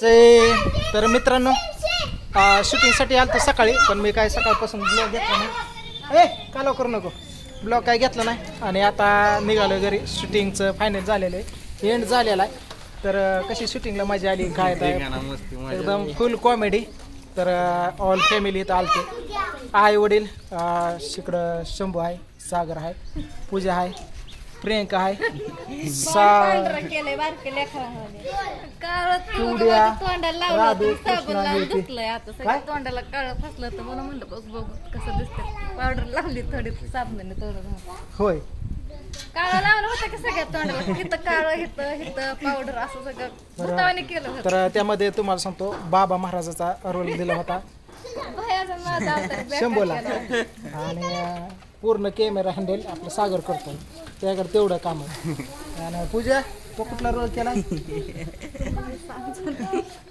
ते तर मित्रांनो शूटिंगसाठी आलं तर सकाळी पण मी काय सकाळपासून ब्लॉग घेतला नाही. ए कालो करू नको? ब्लॉग काय घेतला नाही. आणि आता निघालो घरी. शूटिंगचं फायनल झालेलं आहे. एंड झालेला आहे. तर कशी शूटिंगला मजा आली काय काय एकदम फुल कॉमेडी तर ऑल फॅमिली इथं आलते. आई वडील इकडं शंभू आहे सागर आहे पूजा आहे. प्रियंका आहे सा केलंय बारके लेकरांमध्ये काळं तोंडाला लावलं राधू, तर साबण कृष्णा, लावून ते. धुतलंय आता काय? तोंडाला काळं फसलं तर म्हणून म्हणलं बघ बघ कसं दिसतं पावडर लावली थोडी साबणाने तोंड होय. काळं लावलं होतं की सगळ्या तोंडाला? हिथं काळं हिथं हिथं पावडर असं सगळं. भुतावाने केलं होतं. तर त्यामध्ये तुम्हाला सांगतो बाबा महाराजाचा रोल दिला होता. भयाचा माझा अवतार बेकार शंभूला. केला. आणि अं, पूर्ण कॅमेरा हँडल आपलं सागर करतो त्याकडे तेवढं काम आहे. आणि पूजा तो कुठला रोल केला?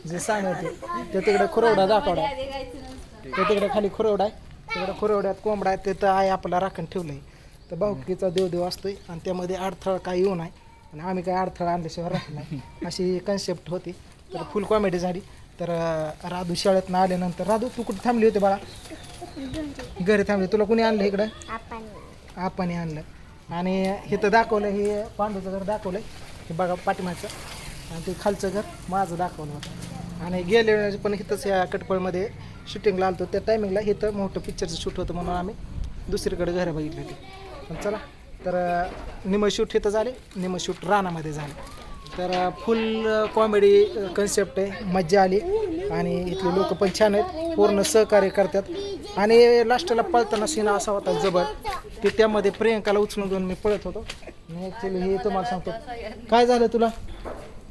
जे सांगते ते तिकडे खुरवडा दाखवडा ते तिकडे खाली खुरवडा आहे. तिकडे खुरवड्यात कोंबडा आहे तिथं आहे आपला राखण ठेवलं आहे तर भाऊकीचा देवदेव असतोय आणि त्यामध्ये अडथळा काही येऊ नये. आणि आम्ही काय अडथळा आणल्याशिवाय राहत नाही. अशी कन्सेप्ट होती. तर फुल कॉमेडी झाली. तर राधू शाळेतनं आल्यानंतर राधू तू कुठे थांबली होती बाळा? घरी थांबली. तुला कोणी आणलं इकडं? आपण आणलं. आणि इथं दाखवलं हे पांडूचं घर दाखवलं हे बघा पाठीमागचं. आणि ते खालचं घर माझं दाखवलं होतं. आणि गेले वेळेस पण इथंच या कटपळमध्ये शूटिंगला आलतो. त्या टायमिंगला इथं मोठं पिक्चरचं शूट होतं म्हणून आम्ही दुसरीकडे घरं बघितली होती. पण चला तर निम शूट इथं झाले निम शूट रानामध्ये झाले. तर फुल कॉमेडी कन्सेप्ट आहे. मज्जा आली. आणि इथले लोक पण छान आहेत. पूर्ण सहकार्य करतात. आणि लास्टला पळताना सीन असा होता जबर. की त्यामध्ये प्रियंकाला उचलून घेऊन मी पळत होतो. ॲक्च्युली हे तुम्हाला सांगतो. काय झालं तुला?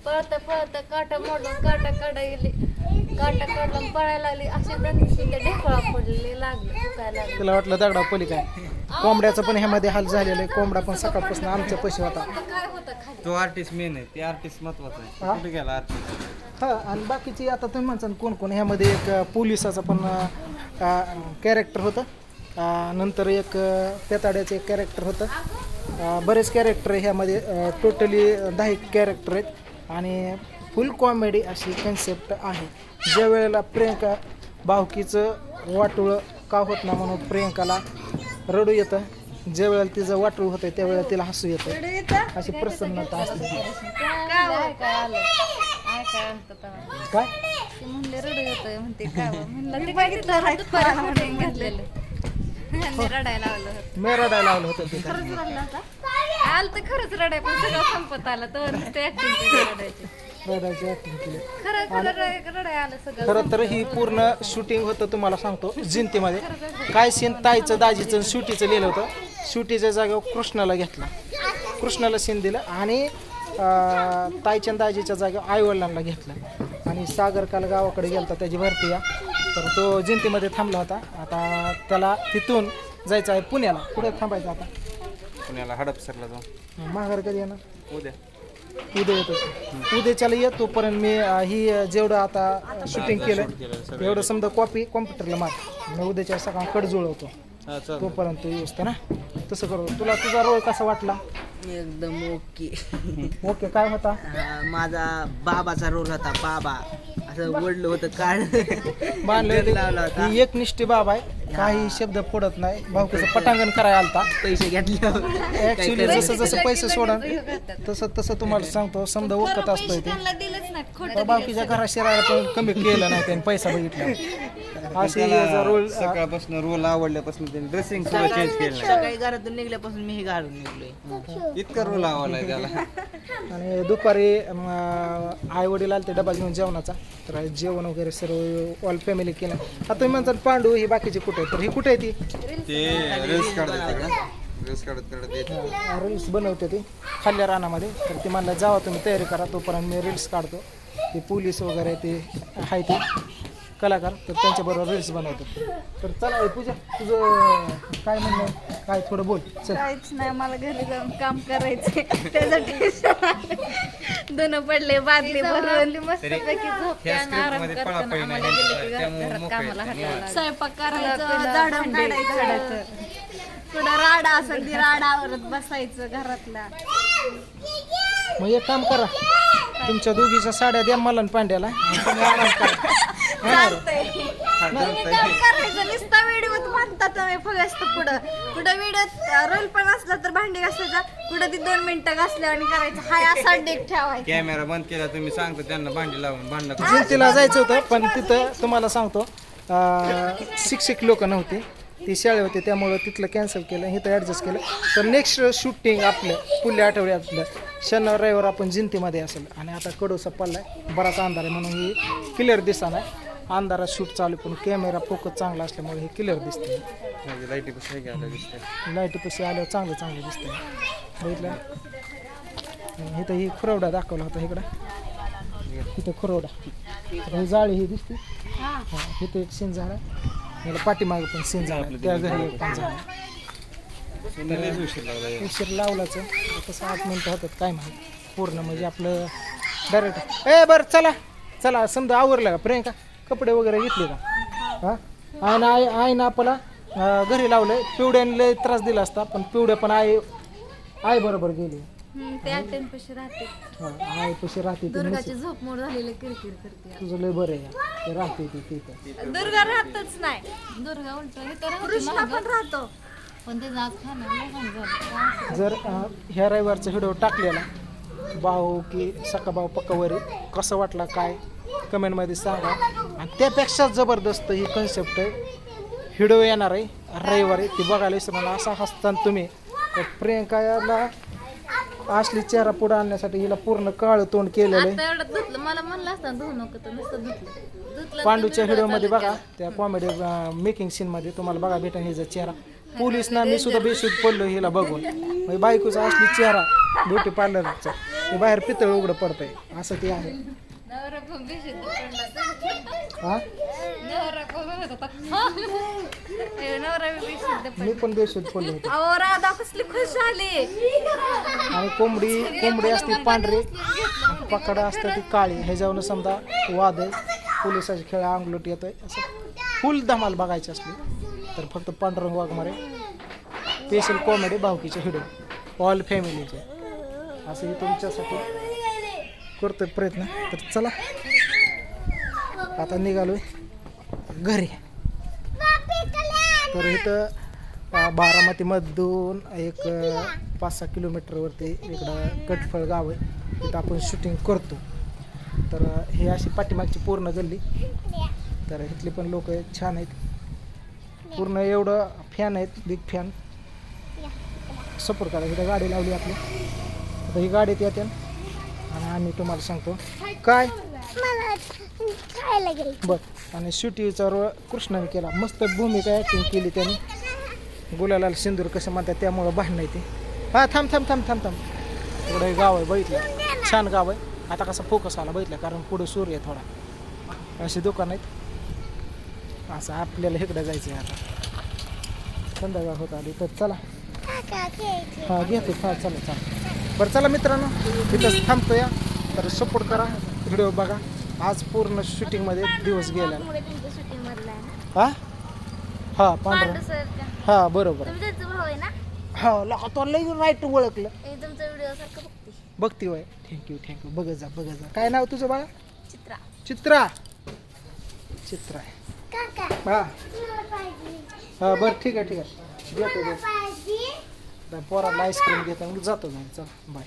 पळत पळत काटा मोडून काटा काढा गेली काटा काढून पळायला लागली. असे ढेकळा पडलेले लागले. लागले. तुला वाटलं दगडा पली काय? कोंबड्याचं पण ह्यामध्ये हाल झालेलं आहे. कोंबडा पण सकाळपासून आमच्या पैसे होता. काय होतं खाली? तो आर्टिस्ट मेन आहे. ते आर्टिस्ट महत्त्वाचा हा? आहे कुठे गेला आर्टिस्ट हा आणि बाकीची आता तुम्ही म्हणता कोण कोण? ह्यामध्ये एक अ, पोलिसाचं पण कॅरेक्टर होतं. नंतर एक पेताड्याचं एक कॅरेक्टर होतं. बरेच कॅरेक्टर ह्यामध्ये. टोटली दहा एक कॅरेक्टर आहेत. आणि फुल कॉमेडी अशी कन्सेप्ट आहे. ज्या वेळेला प्रियंका भावकीचं वाटोळं का होत ना म्हणून प्रियंकाला रडू येतं. ज्या वेळेला तिचं वाटोळ होतं त्यावेळेला तिला हसू येतं. अशी प्रसन्नता असते. काय? म्हणले रडू येतोय म्हणते. काय? म्हणलं रडायला लावलं होतं. मी रडायला लावलं होतं ते खरंच रडला होता? आलं तर खरंच रडाय पण सगळं संपत आलं. तर नुसते ऍक्टिंग केली रडायची. रडायची ऍक्टिंग केली. खरंच रडाय रडाय आलं सगळं. खरं तर ही पूर्ण शूटिंग होतं तुम्हाला सांगतो जिंतीमध्ये. काय सीन ताईचं दाजीचं शुटीचं लिहिलं होतं शुटीच्या जागेवर कृष्णाला घेतला. कृष्णाला सीन दिलं आणि ताईच्या दाजीच्या जागेवर आईवडिलांना घेतलं. आणि सागर काल गावाकडे गेलता त्याची भरती या. तर तो जिंतीमध्ये थांबला होता. आता त्याला तिथून जायचं आहे पुण्याला. पुढे थांबायचं आता? पुण्याला हडपसरला जाऊन. माघार कधी येणार? उद्या. उद्या येतो. उद्याच्याला येतो. पर्यंत मी अं, ही अं, जेवढं आता शूटिंग केलं एवढं समजा कॉपी कॉम्प्युटरला मार. मग उद्याच्या सकाळ कड जुळवतो. हा चल तोपर्यंत येऊस ना? तसं करू. तुला तुझा रोल कसा वाटला? एकदम ओके ओके काय होता? हा, माझा बाबाचा रोल होता बाबा. असं वडलं होतं काढ लावला होता. ही एक निष्ठी बाब आहे. काही शब्द फोडत नाही. भाऊकीचं पटांगण करायला आलता. पैसे घेतले. ऍक्च्युली जसं जसं पैसे सोडा तसं तसं तुम्हाला सांगतो समजा ओकत असतोय ते. त्यांना दिलंच नाही बाकीच्या घरात शिरायला पण कमी केलं नाही त्याने पैसा बघितला अशी रोल सकाळपासून रोल आवडल्यापासून त्यांनी ड्रेसिंग सुद्धा चेंज केलं सकाळी घरातून निघल्यापासून मी हे घालून निघलोय. इतका रोल आवडलाय त्याला. आणि दुपारी आई वडील आले ते डबा घेऊन जेवणाचा. तर जेवण वगैरे सर्व ऑल फॅमिली केलं. आता तुम्ही म्हणतात पांडू ही बाकीची कुठे आहे तर ही कुठे आहे ती? ते रील्स काढत रील्स काढत काढत येत. रील्स बनवते ती खाल्ल्या रानामध्ये. तर ती म्हणलं जावा तुम्ही तयारी करा तोपर्यंत मी रील्स काढतो. ते पोलीस वगैरे ते आहे ते. कलाकार तर त्यांच्याबरोबर रील्स बनवतो तर चला हे पूजा तुझं काय म्हणणं आहे? काय थोडं बोल चल. काहीच नाही मला घरी जाऊन काम करायचे त्यासाठी दोन पडले बादली भरून. मस्तपैकी झोपते आणि आराम स्क्रिप्टमध्ये करताना. पळापळी नाही आम्हाला गेले की त्यामुळे घरात मोकळे कामाला. हाताला. स्वयंपाक करायचं झाडून काढायचं. पुढं राडा असेल ती राडावरच बसायचं घरातला मग एक काम करा तुमच्या दोघीच्या साड्या द्या मला आणि पांड्याला. आणि तुम्ही आराम करा. हा ना रे? काम करायचं नुसता व्हिडिओत म्हणतात तुम्ही फक्त पुढं. कुठं व्हिडिओत रोल पण असला तर भांडी घासायचा कुठं ती दोन मिनिटं घासल्या आणि करायचं. हाय असा डेक ठेवायचा. कॅमेरा बंद केला तुम्ही सांगता त्यांना भांडी लावून भांडणं जिंतीला जायचं होतं पण तिथं तुम्हाला सांगतो अं, शिक्षक लोक नव्हते. ती शाळे होते त्यामुळं तिथलं कॅन्सल केलं इथं ॲडजस्ट केलं. तर नेक्स्ट शूटिंग आपलं पुढल्या आठवड्यातलं शनिवार रविवार आपण जिंतीमध्ये असेल. आणि आता कडोसा पडलाय बराच अंधार आहे म्हणून ही क्लिअर दिसा नाही अंधारात शूट चालू पण कॅमेरा फोकस चांगला असल्यामुळे हे क्लिअर दिसते म्हणजे लाईटी कसं घ्यायला दिसते लाईटी पैसे आल्यावर चांगलं चांगलं दिसतंय. बघितलं? आणि इथं ही खुरवडा दाखवला होता इकडं. इथं खुरवडा. ही जाळी ही दिसते. हा. इथं एक सीन झाला. मला पाठीमागे पण सीन झाला. त्या घरी एक पण झाला. लयच उशीर लागला यार. उशीर लावलाच. तसं आठ मिनटं होतात काय माहिती. पूर्ण म्हणजे आपलं डायरेक्ट ए बरं चला. चला समजा आवरलं का? प्रियंका? कपडे वगैरे घेतले का? हा? आईनं आई आईनं आपला घरी लावलंय पिवड्याने त्रास दिला असता पण पिवड्या पण आई आई बरोबर गेली. ते राहते. हा आई पशी राहते ती दुर्गाची झोप मोड झालेली किरकिर करते. तुझं लय बरं आहे ते राहते ती तिथं दुर्गा राहतच नाही. दुर्गा उलट हे तर कृष्णा राहते पण राहतो. पण ते जात खाणार नाही खाणार जर अं, ह्या रविवारचा व्हिडिओ टाकलेला भाऊ की सका भाऊ पक्कावरी कसं वाटला काय? कमेंटमध्ये सांगा. आणि त्यापेक्षा जबरदस्त ही कन्सेप्ट आहे. व्हिडिओ येणार आहे. रविवारी ती बघायला विसरू नका असा हसताना तुम्ही. तर प्रियंकाला असली चेहरा पुढे आणण्यासाठी हिला पूर्ण काळं तोंड केलेलं आहे. एवढं धुतलं. मला म्हणलं असतं धुवू नको तर नुसतं धुतलं. धुतलं पांडूच्या व्हिडिओमध्ये बघा. त्या कॉमेडी मेकिंग सीनमध्ये तुम्हाला बघा भेटेल हिचा चेहरा. पोलीस ना मी सुद्धा बेशुद्ध पडलो हिला बघून. म्हणजे बायकोचा असली चेहरा ब्युटी पार्लरचा बाहेर पितळ उघडं पडतंय. असं ते आहे. नवरा पण बेशुद्ध पडला हा? नवरा पण म्हणत होता. "हा." हे नवरा बी बेशुद्ध मी पण बेशुद्ध पडलो होतो. अहो राधा कसली खुश झाली. आणि कोंबडी कोंबडी असते पांढरी पकडा असते ती काळी. ह्याच्यावरून समजा वाद आहे. पोलिसाचे खेळ अंगलोट येतोय. असं फुल धमाल बघायची असली तर फक्त पांडुरंग वाघमारे स्पेशल कॉमेडी भावकीचे व्हिडिओ ऑल फॅमिलीचे असं हे तुमच्यासाठी करतोय प्रयत्न. तर चला. आता निघालोय घरी. तर इथं बारामतीमधून एक पाच सहा किलोमीटरवरती इकडं कटफळ गाव आहे. तिथं आपण शूटिंग करतो. तर हे अशी पाठीमागची पूर्ण गल्ली. तर इथली पण लोक छान आहेत. पूर्ण एवढं फॅन आहेत बिग फॅन सपोर्ट करा. इथं गाडी लावली आपली. आता ही गाडीत येते आणि आम्ही तुम्हाला सांगतो काय? बर आणि शूटिंगचा रोल कृष्णाने केला. मस्त भूमिका ॲक्टिंग केली त्याने. गुलाला सिंदूर कसं म्हणतात त्यामुळं भांडणं आहे ते. हा थांब थांब थांब थांब थांब. एवढं हे गाव आहे बघितलं? छान गाव आहे. आता कसा फोकस आला बघितलं? कारण पुढे सूर्य आहे थोडा. अशी दुकान आहेत. असं आपल्याला इकडं जायचं आहे आता. संध्याकाळ होत आली तर चला. हा घेतो हा चला चला. बरं चला मित्रांनो तिथंच थांबतो या तर सपोर्ट करा व्हिडिओ बघा. आज पूर्ण शूटिंगमध्ये दिवस गेला. हा? हा पांढरा. हा बरोबर. हा तो लई राईट ओळखलं. तुमचा व्हिडिओ सारखं बघते. बघती वय थँक्यू थँक्यू बघत जा बघत जा. काय नाव तुझं बाळा? चित्रा. चित्रा. चित्रा आहे. हा. हा बरं ठीक आहे ठीक आहे. देतो देतो पोराला आईस्क्रीम घेतो जातो जाऊन चल बाय